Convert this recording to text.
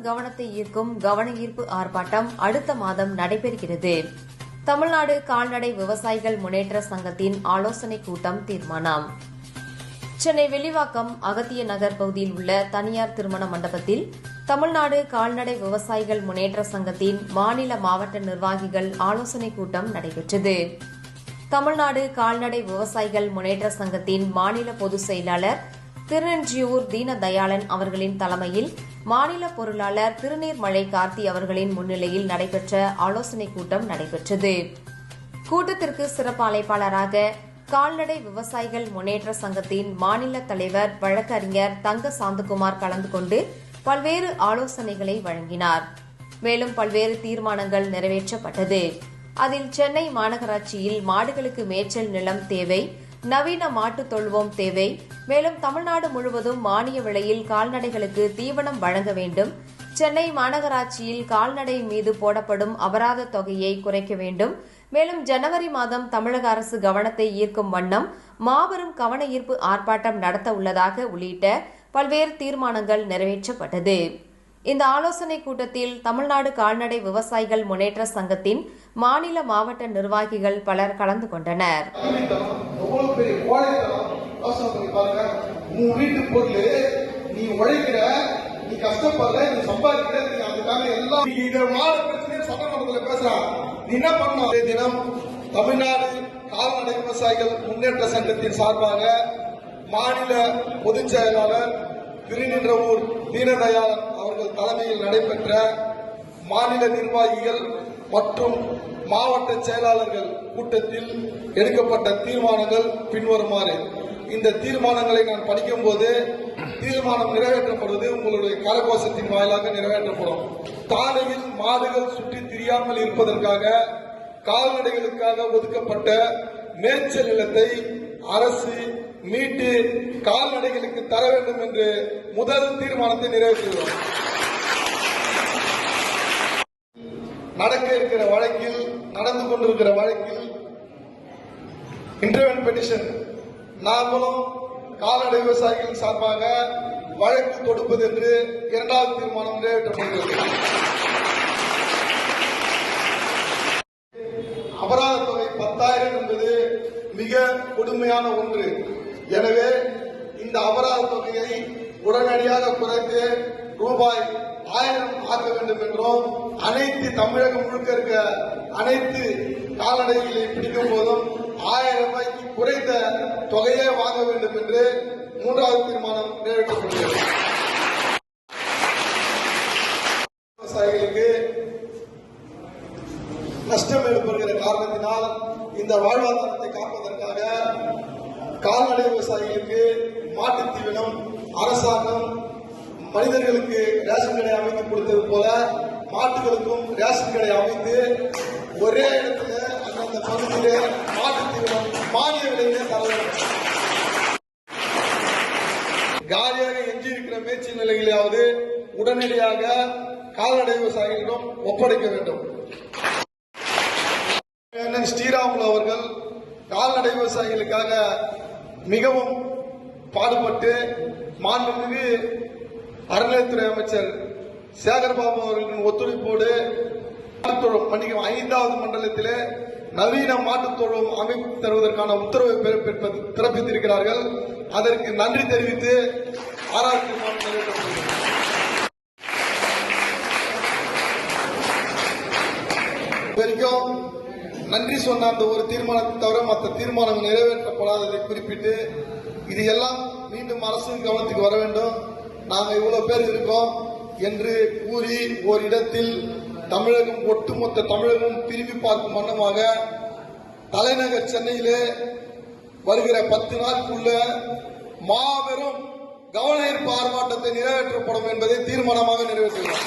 கவனத்தை ஈர்க்கும் கவன ஈர்ப்பு ஆர்ப்பாட்டம் அடுத்த மாதம் நடைபெறுகிறது. தமிழ்நாடு கால்நடை விவசாயிகள் முன்னேற்ற சங்கத்தின் ஆலோசனைக் கூட்டம் தீர்மானம். சென்னை வெளிவாக்கம் அகத்திய நகர் பகுதியில் உள்ள தனியார் திருமண மண்டபத்தில் தமிழ்நாடு கால்நடை விவசாயிகள் முன்னேற்ற சங்கத்தின் மாநில மாவட்ட நிர்வாகிகள் ஆலோசனைக் கூட்டம் நடைபெற்றது. தமிழ்நாடு கால்நடை விவசாயிகள் முன்னேற்ற சங்கத்தின் மாநில பொதுச் செயலாளர் திருநெஞ்சியூர் தீனதயாளன் அவர்களின் தலைமையில் மாநில பொருளாளர் திருநீர்மலை கார்த்தி அவர்களின் முன்னிலையில் நடைபெற்ற ஆலோசனைக் கூட்டம் நடைபெற்றது. கூட்டத்திற்கு சிறப்பு அழைப்பாளராக கால்நடை விவசாயிகள் முன்னேற்ற சங்கத்தின் மாநில தலைவர் வழக்கறிஞர் தங்க சாந்தகுமார் கலந்து கொண்டு பல்வேறு ஆலோசனைகளை வழங்கினார். மேலும் பல்வேறு தீர்மானங்கள் நிறைவேற்றப்பட்டது. அதில் சென்னை மாநகராட்சியில் மாடுகளுக்கு மேய்ச்சல் நிலம் தேவை நவீன மாட்டு தொழுவம் தேவை. மேலும் தமிழ்நாடு முழுவதும் மானிய விலையில் கால்நடைகளுக்கு தீவனம் வழங்க வேண்டும். சென்னை மாநகராட்சியில் கால்நடை மீது போடப்படும் அபராத தொகையை குறைக்க வேண்டும். மேலும் ஜனவரி மாதம் தமிழக அரசு கவனத்தை ஈர்க்கும் வண்ணம் மாபெரும் கவன ஈர்ப்பு ஆர்ப்பாட்டம் நடத்த உள்ளதாக உள்ளிட்ட பல்வேறு தீர்மானங்கள் நிறைவேற்றப்பட்டது. இந்த ஆலோசனைக் கூட்டத்தில் தமிழ்நாடு கால்நடை விவசாயிகள் முன்னேற்ற சங்கத்தின் மாநில மாவட்ட நிர்வாகிகள் பலர் கலந்து கொண்டனர். தமிழ்நாடு கால்நடை விவசாயிகள் முன்னேற்ற சங்கத்தின் சார்பாக மாநில பொதுச் செயலாளர் திருநின்றவூர் தீனதயாளன் அவர்கள் தலைமையில் நடைபெற்ற மாநில நிர்வாகிகள் மற்றும் மாவட்ட செயலாளர்கள் கூட்டத்தில் எடுக்கப்பட்ட தீர்மானங்கள் பின்வருமாறு. இந்த தீர்மானங்களை நான் படிக்கும்போது தீர்மானம் நிறைவேற்றப்படுவது உங்களுடைய கரகோஷத்தின் வாயிலாக நிறைவேற்றப்படும். தானையில் மாடுகள் சுற்றி திரியாமல் இருப்பதற்காக கால்நடைகளுக்காக ஒதுக்கப்பட்ட மேய்ச்சல் நிலத்தை அரசு மீட்டு கால்நடைகளுக்கு தர வேண்டும் என்று முதல் தீர்மானத்தை நிறைவேற்றுகிறோம் நடக்க இருக்கிற வழக்கில் நடந்து கொண்டிருக்கிற வழக்கில் இன்டர்வென் பெட்டிஷன் நாங்களும் கால்நடை விவசாயிகள் சார்பாக வழக்கு தொடுப்பது என்று இரண்டாவது தீர்மானம் நிறைவேற்றப்படுகிறது அபராத தொகை பத்தாயிரம் என்பது மிக கொடுமையான ஒன்று. எனவே இந்த அபராத தொகையை உடனடியாக குறைத்து ரூபாய் ஆயிரம் ஆக்க வேண்டும் என்றும் அனைத்து தமிழகம் முழுக்க இருக்க அனைத்து கால்நடைகளை பிடிக்கும் போதும் ஆயிரம் ரூபாய்க்கு குறைந்த தொகையே வாங்க வேண்டும் என்று மூன்றாவது தீர்மானம் நிறைவேற்றப்படுகிறது. விவசாயிகளுக்கு நஷ்டம் ஏற்படுகிற காரணத்தினால் இந்த வாழ்வாதாரத்தை காப்பதற்காக கால்நடை விவசாயிகளுக்கு மாட்டுத் தீவனம் அரசாங்கம் மனிதர்களுக்கு ரேஷன் கடை அமைத்து கொடுத்தது போல மாட்டுகளுக்கும் ரேஷன் கடை அமைத்து ஒரே இடத்துல அந்தந்த பகுதியிலே மாட்டுத் தீவனம் மானிய விலையிலே தர வேண்டும் காலியாக எஞ்சியிருக்கிற மேய்ச்சல் நிலைகளையாவது உடனடியாக கால்நடை விவசாயிகளிடம் ஒப்படைக்க வேண்டும். ஸ்ரீராமுலு அவர்கள் கால்நடை விவசாயிகளுக்காக மிகவும் பாடுபட்டு மாண்புமிகு அறநிலையத்துறை அமைச்சர் சேகர்பாபு அவர்களின் ஒத்துழைப்போடு மன்னிக்கும் ஐந்தாவது மண்டலத்திலே நவீன மாற்றுத்தோழம் அமைப்பு தருவதற்கான உத்தரவை பிறப்பித்திருக்கிறார்கள். அதற்கு நன்றி தெரிவித்து ஆராய்ச்சி தீர்மானம் நிறைவேற்றப்படுகிறது இது வரைக்கும் நன்றி சொன்ன அந்த ஒரு தீர்மானத்தை தவிர மற்ற தீர்மானம் நிறைவேற்றப்படாததை குறிப்பிட்டு இது எல்லாம் மீண்டும் அரசு கவனத்துக்கு வர வேண்டும். நாங்கள் இவ்வளோ பேர் இருக்கோம் என்று கூறி ஓரிடத்தில் தமிழகம் ஒட்டுமொத்த தமிழகம் திரும்பி பார்க்கும் வண்ணமாக தலைநகர் சென்னையிலே வருகிற பத்து நாட்குள்ள மாபெரும் கவன ஈர்ப்பு ஆர்ப்பாட்டத்தை நிறைவேற்றப்படும் என்பதை தீர்மானமாக நிறைவேற்றுகிறோம்